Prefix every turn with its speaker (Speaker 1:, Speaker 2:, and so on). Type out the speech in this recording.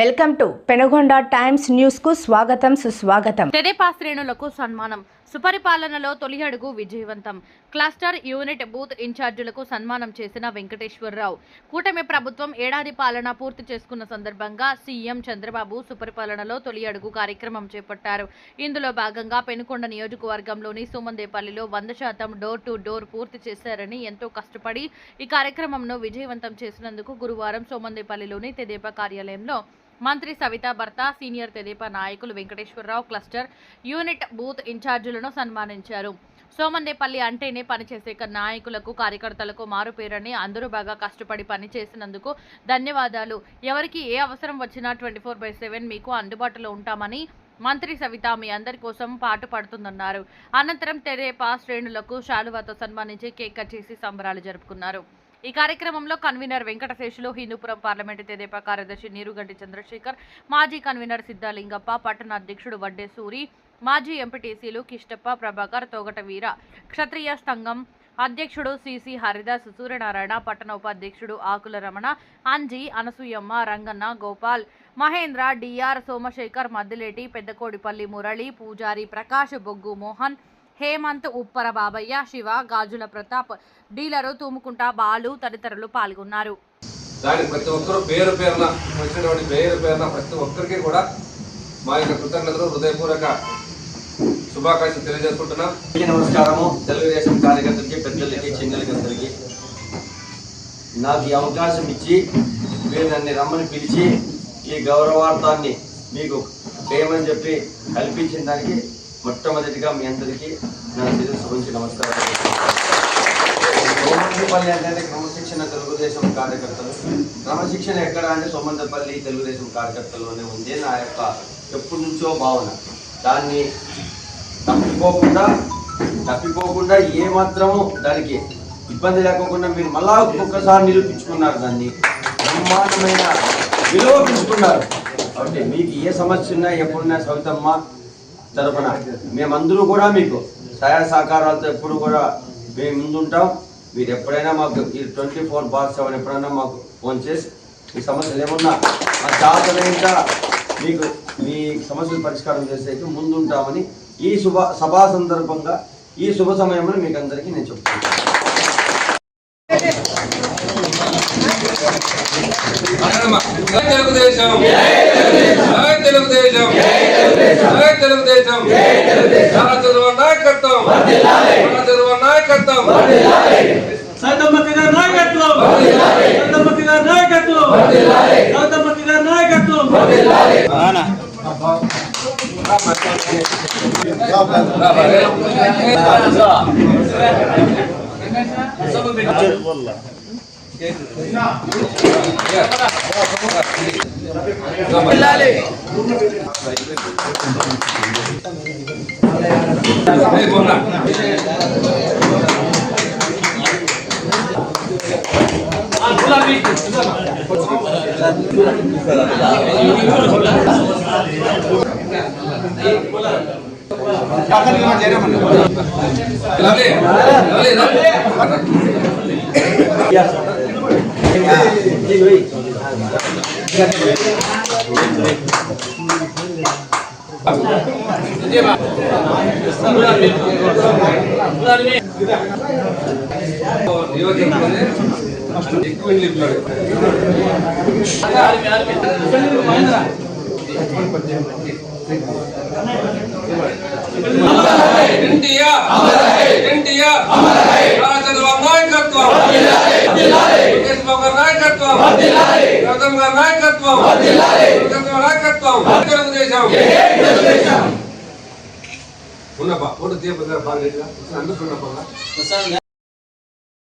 Speaker 1: Welcome to Penugonda times న్యూస్కు స్వాగతం సుస్వాగతం.
Speaker 2: తెదేపా శ్రేణులకు సన్మానం. సుపరిపాలనలో తొలి అడుగు విజయవంతం. క్లస్టర్ యూనిట్ బూత్ ఇన్ఛార్జీలకు సన్మానం చేసిన వెంకటేశ్వరరావు. కూటమి ప్రభుత్వం ఏడాది పాలన పూర్తి చేసుకున్న సందర్భంగా సీఎం చంద్రబాబు సుపరిపాలనలో తొలి అడుగు కార్యక్రమం చేపట్టారు. ఇందులో భాగంగా పెనుకొండ నియోజకవర్గంలోని సోమందేపల్లిలో వంద శాతం డోర్ టు డోర్ పూర్తి చేశారని ఎంతో కష్టపడి ఈ కార్యక్రమంను విజయవంతం చేసినందుకు గురువారం సోమందేపల్లిలోని తెదేపా కార్యాలయంలో మంత్రి సవిత భర్త సీనియర్ తెదేపా నాయకులు వెంకటేశ్వరరావు క్లస్టర్ యూనిట్ బూత్ ఇన్ఛార్జీలను సన్మానించారు. సోమందేపల్లి అంటేనే పనిచేసే క- నాయకులకు కార్యకర్తలకు మారుపేరని అందరూ బాగా కష్టపడి పనిచేసినందుకు ధన్యవాదాలు. ఎవరికి ఏ అవసరం వచ్చినా ట్వంటీ ఫోర్ బై సెవెన్ మీకు అందుబాటులో ఉంటామని మంత్రి సవిత మీ అందరి కోసం పాటు పడుతుందన్నారు. అనంతరం తెరేపా శ్రేణులకు శాలువాతో సన్మానించి కేక్ కట్ చేసి సంబరాలు జరుపుకున్నారు. ఈ కార్యక్రమంలో కన్వీనర్ వెంకటశేషులు హిందూపురం పార్లమెంటు తెదేపా కార్యదర్శి నీరుగంటి చంద్రశేఖర్ మాజీ కన్వీనర్ సిద్ధాలింగప్ప పట్టణ అధ్యక్షుడు వడ్డే సూరి మాజీ ఎంపీటీసీలు కిష్టప్ప ప్రభాకర్ తోగటవీర క్షత్రియ సంఘం అధ్యక్షుడు సిసి హరిదాస్ సూర్యనారాయణ పట్టణ ఉపాధ్యక్షుడు ఆకుల రమణ అంజి అనసూయమ్మ రంగన్న గోపాల్ మహేంద్ర డిఆర్ సోమశేఖర్ మద్దిలేటి పెద్దకోడిపల్లి మురళి పూజారి ప్రకాష్ బొగ్గు మోహన్ హేమంత్ ఉప్పర బాబయ్య శివ గాజుల ప్రతాప్ డీలరు తూముకుంట బాలు తదితరులు పాల్గొన్నారు.
Speaker 3: దానికి ప్రతి ఒక్కరూ పేరు పేరున వచ్చినటువంటి పేరు పేరున ప్రతి ఒక్కరికి కూడా మా యొక్క కృతజ్ఞతలు హృదయపూర్వక శుభాకాంక్షలు తెలియజేసుకుంటున్నాం.
Speaker 4: నమస్కారము. తెలుగుదేశం కార్యకర్తలకి పెద్దలకి చిన్నలకందరికీ. నాకు ఈ అవకాశం ఇచ్చి మీరు నన్ను రమ్మని పిలిచి ఈ గౌరవార్థాన్ని మీకు చేయమని చెప్పి కల్పించిన దానికి మొట్టమొదటిగా మీ అందరికీ నా శిరస్సు గురించి నమస్కారం సోమంతపల్లి అంటే క్రమశిక్షణ తెలుగుదేశం కార్యకర్తలు. క్రమశిక్షణ ఎక్కడ అంటే సోమంతపల్లి తెలుగుదేశం కార్యకర్తల్లోనే ఉంది నా యొక్క ఎప్పటి నుంచో భావన. దాన్ని తప్పిపోకుండా తప్పిపోకుండా ఏమాత్రము దానికి ఇబ్బంది లేకోకుండా మీరు మళ్ళా ఒక్కసారి నిరూపించుకున్నారు దాన్ని. బ్రహ్మాండమైన విలువ పెంచుకున్నారు. కాబట్టి మీకు ఏ సమస్య ఉన్నా ఎప్పుడున్నా సవితమ్మ తరపున మేమందరూ కూడా మీకు సహాయ సహకారాలతో ఎప్పుడు కూడా మేము ముందుంటాం మీరు ఎప్పుడైనా మాకు ఈ ట్వంటీ ఫోర్ బార్ సెవెన్ ఎప్పుడైనా మాకు ఫోన్ చేసి మీ సమస్యలు ఏమన్నా మా జాతరంగా మీకు మీ సమస్యలు పరిష్కారం చేసేకి ముందుంటామని ఈ శుభ సభా సందర్భంగా ఈ శుభ సమయంలో మీకు అందరికీ నేను చెప్తున్నాను
Speaker 3: తెలుగుదేశం తెలుగుదేశం జై తెలుగుదేశం చాలా చదువు నాయకత్వం చాలా చదువు నాయకత్వం
Speaker 5: సైతమ్మకి గారి నాయకత్వం సైతమ్మకి గారి నాయకత్వం సైతమ్మకి గారి నాయకత్వం
Speaker 3: జై Lovely. Lovely. Lovely. India India రాజచంద్రబాబు నాయకత్వం లోకేష్ బాబు గారి నాయకత్వం గౌతమ్ గారి నాయకత్వం గౌతమ్ గారి నాయకత్వం తెలుగుదేశం ఉన్నప్ప ఓటు తీయప బాగా అందుకున్నప్ప